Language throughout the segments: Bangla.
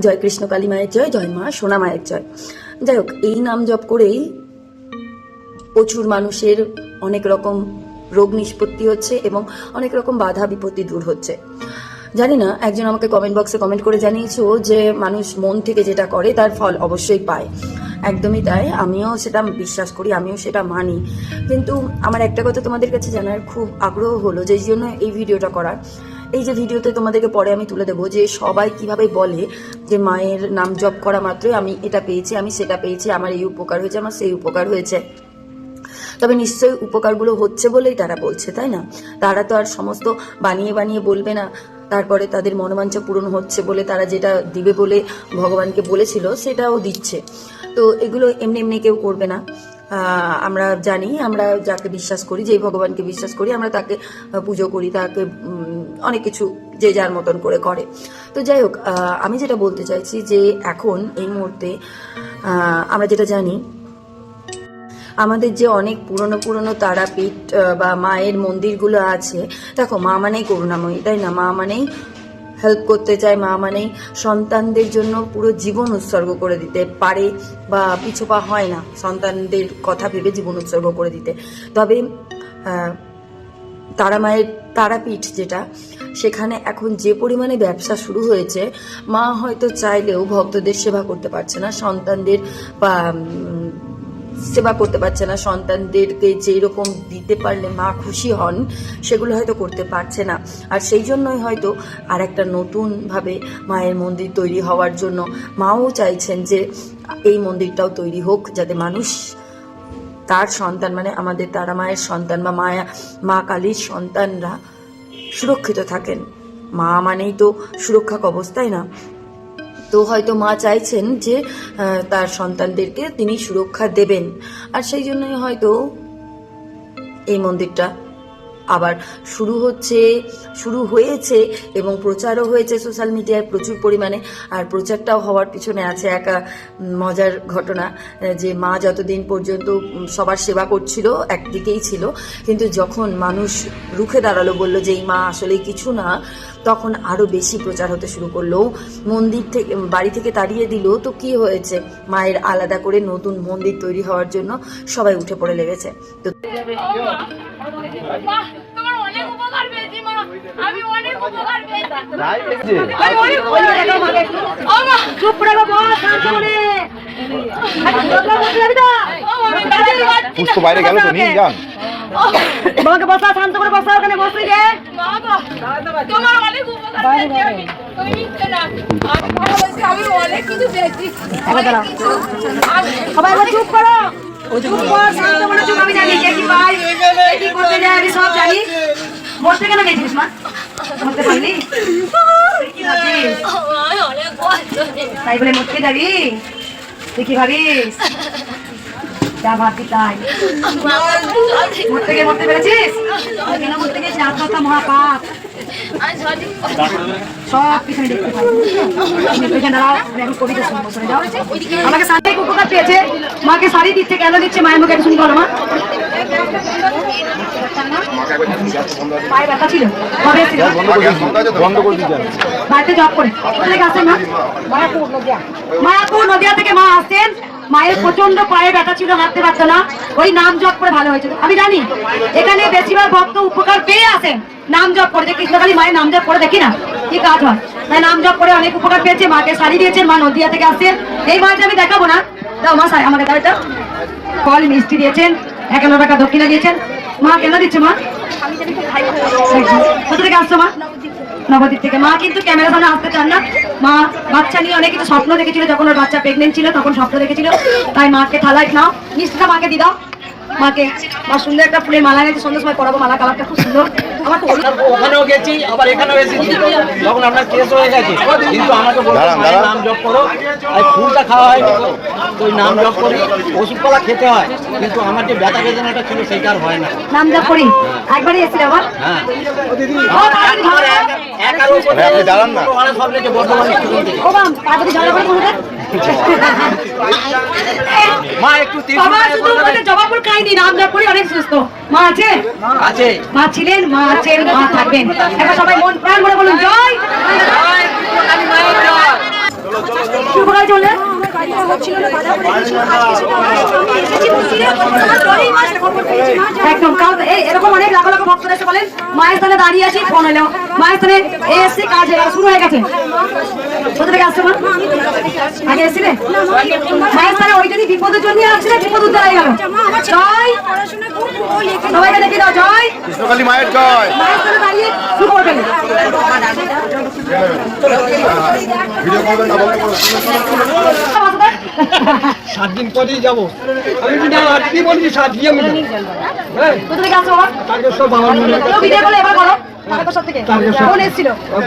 জয় কৃষ্ণ কালী মায়ের জয় জয় মা সোনা মায়ের জয়। যাই হোক, এই নাম জপ করেই প্রচুর মানুষের অনেক রকম রোগ নিষ্পত্তি হচ্ছে এবং অনেক রকম বাধা বিপত্তি দূর হচ্ছে। জানি না একজন আমাকে কমেন্ট বক্সে কমেন্ট করে জানিয়েছো যে মানুষ মন থেকে যেটা করে তার ফল অবশ্যই পায়। একদমই তাই, আমিও সেটা বিশ্বাস করি, আমিও সেটা মানি। কিন্তু আমার একটা কথা তোমাদের কাছে জানার খুব আগ্রহ হলো যে জন্য এই ভিডিওটা করার। এই যে ভিডিওতে তোমাদেরকে পরে আমি তুলে দেবো যে সবাই কীভাবে বলে যে মায়ের নাম জপ করা মাত্রই আমি এটা পেয়েছি, আমি সেটা পেয়েছি, আমার এই উপকার হয়েছে, আমার সেই উপকার হয়েছে। তবে নিশ্চয়ই উপকারগুলো হচ্ছে বলেই তারা বলছে, তাই না? তারা তো আর সমস্ত বানিয়ে বানিয়ে বলবে না। তারপরে তাদের মনোবাঞ্ছা পূরণ হচ্ছে বলে তারা যেটা দিবে বলে ভগবানকে বলেছিল, সেটাও দিচ্ছে। তো এগুলো এমনি এমনি কেউ করবে না। আমরা জানি, আমরা যাকে বিশ্বাস করি, যেই ভগবানকে বিশ্বাস করি, আমরা তাকে পুজো করি, তাকে অনেক কিছু যে যার মতন করে করে। তো যাই হোক আমি যেটা বলতে চাইছি যে এখন এই মুহূর্তে আমরা যেটা জানি আমাদের যে অনেক পুরনো পুরনো তারাপীঠ বা মায়ের মন্দিরগুলো আছে, দেখো, মা মানেই করুণাময়ী, তাই না? মা মানেই হেল্প করতে চায়, মা মানেই সন্তানদের জন্য পুরো জীবন উৎসর্গ করে দিতে পারে, বা পিছুপা হয় না সন্তানদের কথা ভেবে জীবন উৎসর্গ করে দিতে। তবে তারা মায়ের তারাপীঠ যেটা, সেখানে এখন যে পরিমাণে ব্যবসা শুরু হয়েছে, মা হয়তো চাইলেও ভক্তদের সেবা করতে পারছে না, সন্তানদের বা সেবা করতে পারছে না, সন্তানদেরকে যেই রকম দিতে পারলে মা খুশি হন, সেগুলো হয়তো করতে পারছে না। আর সেই জন্যই হয়তো আর একটা নতুনভাবে মায়ের মন্দির তৈরি হওয়ার জন্য মাও চাইছেন যে এই মন্দিরটাও তৈরি হোক, যাতে মানুষ তার সন্তান মানে আমাদের তারা মায়ের সন্তান বা মায়া, মা কালীর সন্তানরা সুরক্ষিত থাকেন। মা মানেই তো সুরক্ষা অবস্থায় না। তো হয়তো মা চাইছেন যে তার সন্তানদেরকে তিনি সুরক্ষা দেবেন। আর সেই জন্যই হয়তো এই মন্দিরটা আবার শুরু হচ্ছে, শুরু হয়েছে এবং প্রচারও হয়েছে সোশ্যাল মিডিয়ায় প্রচুর পরিমাণে। আর প্রচারটাও হওয়ার পিছনে আছে একা মজার ঘটনা, যে মা যতদিন পর্যন্ত সবার সেবা করছিল, একদিকেই ছিল। কিন্তু যখন মানুষ রুখে দাঁড়াল, বলল যে, এই মা আসলে কিছু না তখন আরও বেশি প্রচার হতে শুরু করল। মন্দির থেকে বাড়ি থেকে তাড়িয়ে দিল। তো কি হয়েছে? মায়ের আলাদা করে নতুন মন্দির তৈরি হওয়ার জন্য সবাই উঠে পড়ে লেগেছে। তো বাইরে গেল তো নিয়ে যান। বাবাকে বসা শান্ত করে বসা ওখানে বসে রে। বাবা তোমার অনেক উপকার সবাই চুপ করো। চুপ কর শান্ত মনে চুপ আমি জানি কে কি পাই কি করতে যায় আমি সব জানি। বসতে কেন গেছিস মা? বসতে পারলি। তাই বলে মরতে যাবি? তুই কি ভাবিস? গিয়ে পেরেছিস? আমাকে পেয়েছে। মাকে শাড়ি দিচ্ছে, কেন দিচ্ছে, মায়ের মুখে শুনি বলো মা। পায়ে ছিল করে। কোথা থেকে আসেন মা? মায়াপুর নদিয়া থেকে মা আসছেন। মায়ের প্রচণ্ড পায়ে ব্যথা ছিল হাঁটতে পারতো না? ওই নাম জপ করে ভালো হয়েছিল আমি জানি, এখানে বেশিরভাগ ভক্ত উপকার পেয়ে আসেন, নাম জপ করে। যে কৃষ্ণকালী মায়ের নাম জপ করে দেখি না? কি কাজ হয়? তাই নাম জপ করে অনেক উপকার পেয়েছে, মাকে শাড়ি দিয়েছেন, মা নদিয়া থেকে আসছেন। এই মাঝে আমি দেখাবো না। দাও, মা, শাড়ি আমাকে এটা। ফল, মিষ্টি দিয়েছেন এক হাজার টাকা দক্ষিণা দিয়েছেন মা, কেন দিচ্ছে মা? কোথা থেকে আসছো মা? নবদ্বীপ থেকে। মা কিন্তু ক্যামেরা সামনে আসতে চান না। মা বাচ্চা নিয়ে অনেক কিছু স্বপ্ন দেখেছিল। যখন ওর বাচ্চা প্রেগনেন্ট ছিল তখন স্বপ্ন দেখেছিল। তাই মাকে থালায় নাও মিষ্টিটা মাকে দি দাও। মাকে মা সুন্দর একটা ফুলের মালা গেছে সন্ধ্যের সময় পরাবো। মালা কালারটা খুব সুন্দর। আমার তো ওখানেও গেছি আবার এখানেও এসেছি। যখন আপনার কেস হয়ে গেছে কিন্তু আমাকে বলল দাঁড়ান, মায়ের দাঁড়ান। নাম জপ করো। আর ফুলটা খাওয়া ওই নাম জপ করি। ওষুধপালা খেতে হয়। কিন্তু আমার যে ব্যথা বেদনাটা ছিল সেইটা আর হয় না। নাম জপ করি? একবারই এসেছিল আবার? হ্যাঁ। আপনি দাঁড়ান না। মা একটু বাবা শুধু অনেক সুস্থ। মা আছে? আছে। মা ছিলেন মা আছেন মা থাকবেন। সবাই মন প্রাণ বলুন জয়! চলে একদম কারণ এরকম অনেক লাখ লাখ ভক্তরা এসে বলেন মায়ের স্থানে দাঁড়িয়ে আছি ফোন হলো। মায়ের স্থানে এই কাজ শুরু হয়ে গেছে। কোথা থেকে আসছে মা আগে এসেছিলে? মায়ের স্থানে ওই বিপদের জন্য আসছিলে বিপদ উদ্ধার হয়ে গেল। জয়! সবাইকে দেখে দাও জয়! কৃষ্ণকালী মায়ের জয়! মায়ের স্থানে দাঁড়িয়ে শুরু করবেন। সাত দিন পরেই যাব। আমি আজকে বলছি? সাত দিয়ে আমি হ্যাঁ।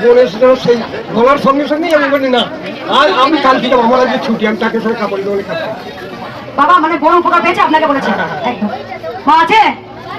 মনে সেই বলার সঙ্গে সঙ্গেই আমি বলি না আর আমি আমার আজকে ছুটি আমি তাকে সঙ্গে কাপড় বাবা মানে বড় উপকার পেয়েছে? আপনাকে বলেছে। মা আছে?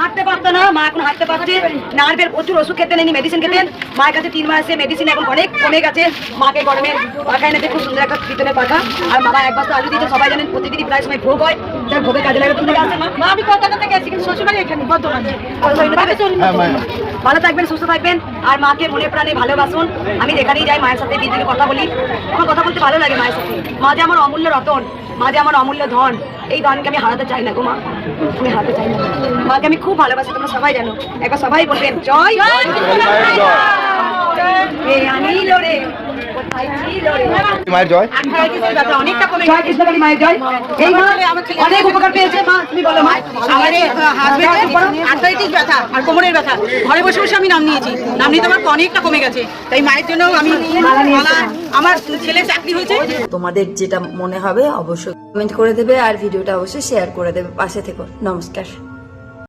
হাঁটতে পারতো না মা এখন হাঁটতে পারছে। নার্ভের প্রচুর ওষুধ খেতেন এনে মেডিসিন খেতেন মায়ের কাছে তিন মাসে মেডিসিন এখন অনেক কমে গেছে। মাকে গরমে পাখা এনেছে খুব সুন্দর একটা পিতলের পাখা। আর মামা এক বস্তা আলু দিয়েছে সবাই জানেন প্রতিদিনই প্রায় সময় ভোগ হয়। যার ভোগের কাজে লাগে তুমি মা আমি কলকাতা থেকে কিন্তু শ্বশুরবাড়ি এখানে বর্ধমানে ভালো থাকবেন সুস্থ থাকবেন। আর মাকে মনে প্রাণে ভালোবাসুন। আমি যেখানেই যাই মায়ের সাথে দিদিকে কথা বলি। আমার কথা বলতে ভালো লাগে মায়ের সাথে। মা যে আমার অমূল্য রতন মা যে আমার অমূল্য ধন এই ধনকে আমি হারাতে চাই না গো মা। চাই মাকে আমি খুব ভালোবাসি তোমরা সবাই জানো। একবার সবাই বলবেন জয় জয় আনিল রে। মায়ের জয়। অনেকটা কমে জয় কৃষ্ণকালী মায়ের জয়। এই মা অনেক উপকার পেয়েছে। মা তুমি বলো মা। আমার হাজবেন্ডের ব্যথা আর কোমরের ব্যথা। ঘরে বসে বসে আমি নাম নিয়েছি। নাম নিতে আমার অনেকটা কমে গেছে। তাই মায়ের জন্য আমি আমার ছেলে চাকরি হয়েছে। তোমাদের যেটা মনে হবে অবশ্যই কমেন্ট করে দেবে আর ভিডিওটা অবশ্যই শেয়ার করে দেবে। পাশে থেকো। নমস্কার।